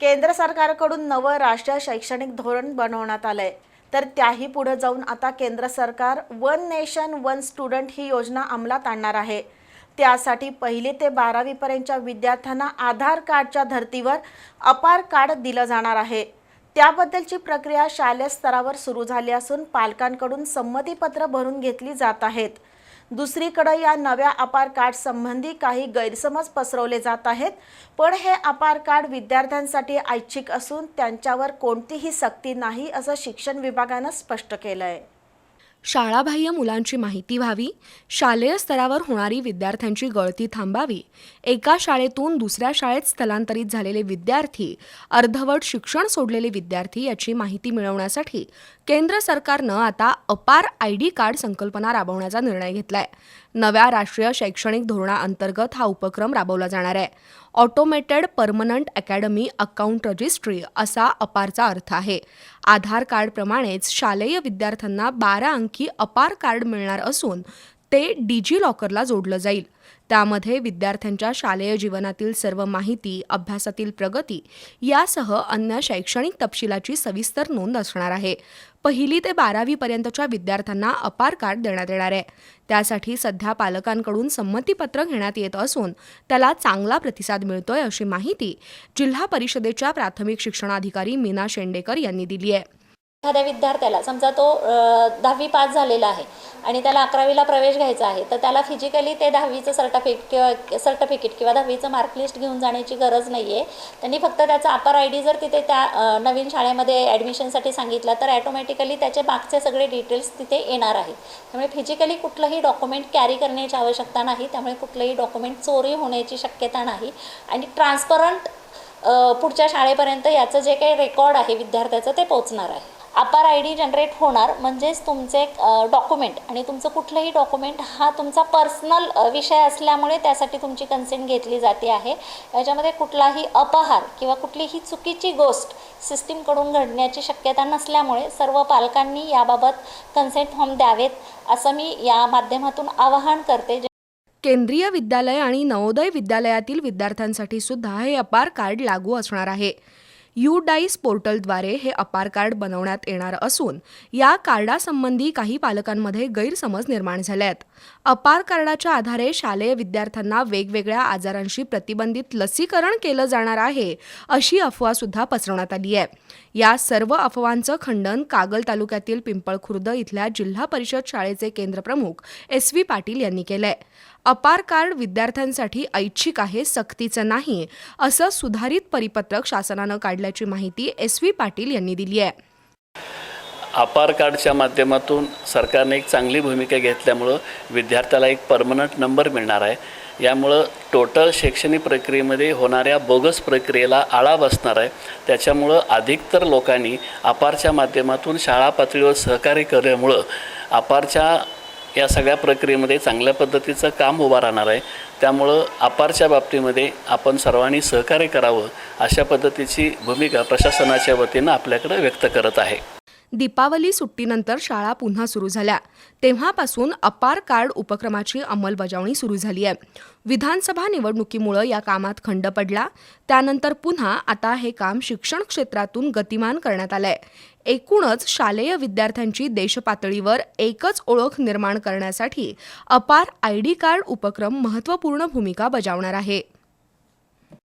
केंद्र सरकारकडून नवं राष्ट्रीय शैक्षणिक धोरण बनवण्यात आलंय. तर त्याही पुढे जाऊन आता केंद्र सरकार वन नेशन वन स्टुडंट ही योजना अंमलात आणणार आहे. त्यासाठी पहिली ते बारावीपर्यंतच्या विद्यार्थ्यांना आधार कार्डच्या धर्तीवर अपार कार्ड दिलं जाणार आहे. त्याबद्दलची प्रक्रिया शालेय स्तरावर सुरू झाली असून पालकांकडून संमतीपत्र भरून घेतली जात आहेत. दुसरीकडे या नव्या अपार कार्ड संबंधी काही गैरसमज पसरवले जात आहेत. पण हे अपार कार्ड विद्यार्थ्यांसाठी ऐच्छिक असून त्यांच्यावर कोणतीही सक्ती नाही असं शिक्षण विभागानं स्पष्ट केलं आहे शाळाबाह्य मुलांची माहिती व्हावी शालेय स्तरावर होणारी विद्यार्थ्यांची गळती थांबावी एका शाळेतून दुसऱ्या शाळेत स्थलांतरित झालेले विद्यार्थी अर्धवट शिक्षण सोडलेले विद्यार्थी याची माहिती मिळवण्यासाठी केंद्र सरकारनं आता अपार आय डी कार्ड संकल्पना राबवण्याचा निर्णय घेतलाय. नव्या राष्ट्रीय शैक्षणिक धोरणाअंतर्गत हा उपक्रम राबवला जाणार आहे. Automated permanent academy account registry असा अपारचा अर्थ आहे. आधार कार्डप्रमाणेच शालेय विद्यार्थ्यांना बारा अंकी अपार कार्ड मिळणार असून ते डिजी लॉकरला जोडलं जाईल. त्यामध्ये विद्यार्थ्यांच्या शालेय जीवनातील सर्व माहिती अभ्यासातील प्रगती यासह अन्य शैक्षणिक तपशिलाची सविस्तर नोंद असणार आहे. पहिली ते बारावीपर्यंतच्या विद्यार्थ्यांना अपार कार्ड देण्यात येणार आहे. त्यासाठी सध्या पालकांकडून संमतीपत्र घेण्यात येत असून त्याला चांगला प्रतिसाद मिळतोय अशी माहिती जिल्हा परिषदेच्या प्राथमिक शिक्षणाधिकारी मीना शेंडेकर यांनी दिली आहे. एखाद्या विद्यार्थ्याला समजा तो दहावी पास झालेला आहे आणि त्याला अकरावीला प्रवेश घ्यायचा आहे तर त्याला फिजिकली ते दहावीचं सर्टिफिकेट किंवा सर्टिफिकेट किंवा दहावीचं मार्कलिस्ट घेऊन जाण्याची गरज नाही आहे त्यांनी फक्त त्याचा अपर आय डी जर तिथे त्या नवीन शाळेमध्ये ॲडमिशनसाठी सांगितलं तर ॲटोमॅटिकली त्याचे मागचे सगळे डिटेल्स तिथे येणार आहेत त्यामुळे फिजिकली कुठलंही डॉक्युमेंट कॅरी करण्याची आवश्यकता नाही त्यामुळे कुठलंही डॉक्युमेंट चोरी होण्याची शक्यता नाही. आणि ट्रान्सपरंट पुढच्या शाळेपर्यंत याचं जे काही रेकॉर्ड आहे विद्यार्थ्याचं ते पोचणार आहे. अपार आय डी जनरेट होणार म्हणजेच तुमचे डॉक्युमेंट आणि तुमचं कुठलंही डॉक्युमेंट हा तुमचा पर्सनल विषय असल्यामुळे त्यासाठी तुमची कन्सेंट घेतली जाते आहे. याच्यामध्ये कुठलाही अपहार किंवा कुठलीही चुकीची गोष्ट सिस्टीमकडून घडण्याची शक्यता नसल्यामुळे सर्व पालकांनी याबाबत कन्सेंट फॉर्म द्यावेत असं मी या माध्यमातून आवाहन करते. केंद्रीय विद्यालय आणि नवोदय विद्यालयातील विद्यार्थ्यांसाठी सुद्धा हे अपार कार्ड लागू असणार आहे. यू डाईस पोर्टलद्वारे हे अपार कार्ड बनवण्यात येणार असून या कार्डासंबंधी काही पालकांमध्ये गैरसमज निर्माण झाले आहेत अपार कार्डाच्या आधारे शालेय विद्यार्थ्यांना वेगवेगळ्या आजारांशी प्रतिबंधित लसीकरण केलं जाणार आहे अशी अफवा सुद्धा पसरवण्यात आली आहे. या सर्व अफवांचं खंडन कागल तालुक्यातील पिंपळखुर्द इथल्या जिल्हा परिषद शाळेचे केंद्रप्रमुख एस व्ही पाटील यांनी केलंय. अपार कार्ड विद्यार्थ्यांसाठी ऐच्छिक आहे सक्तीचं नाही असं सुधारित परिपत्रक शासनानं काढल्याची माहिती एस व्ही पाटील यांनी दिली आहे. अपार कार्डच्या माध्यमातून सरकारने एक चांगली भूमिका घेतल्यामुळं विद्यार्थ्याला एक परमनंट नंबर मिळणार आहे. यामुळं टोटल शैक्षणिक प्रक्रियेमध्ये होणाऱ्या बोगस प्रक्रियेला आळा बसणार आहे. त्याच्यामुळं अधिकतर लोकांनी अपारच्या माध्यमातून शाळा पातळीवर सहकार्य केल्यामुळं अपारच्या या सगळ्या प्रक्रियेमध्ये चांगल्या पद्धतीचं काम उभा राहणार आहे. त्यामुळं अपारच्या बाबतीमध्ये आपण सर्वांनी सहकार्य करावं अशा पद्धतीची भूमिका प्रशासनाच्या वतीनं आपल्याकडे व्यक्त करत आहे. दीपावली सुट्टीनंतर शाळा पुन्हा सुरू झाल्या. तेव्हापासून अपार कार्ड उपक्रमाची अंमलबजावणी सुरू झाली आहे. विधानसभा निवडणुकीमुळं या कामात खंड पडला. त्यानंतर पुन्हा आता हे काम शिक्षण क्षेत्रातून गतिमान करण्यात आलंय. एकूणच शालेय विद्यार्थ्यांची देशपातळीवर एकच ओळख निर्माण करण्यासाठी अपार आय डी कार्ड उपक्रम महत्त्वपूर्ण भूमिका बजावणार आहे.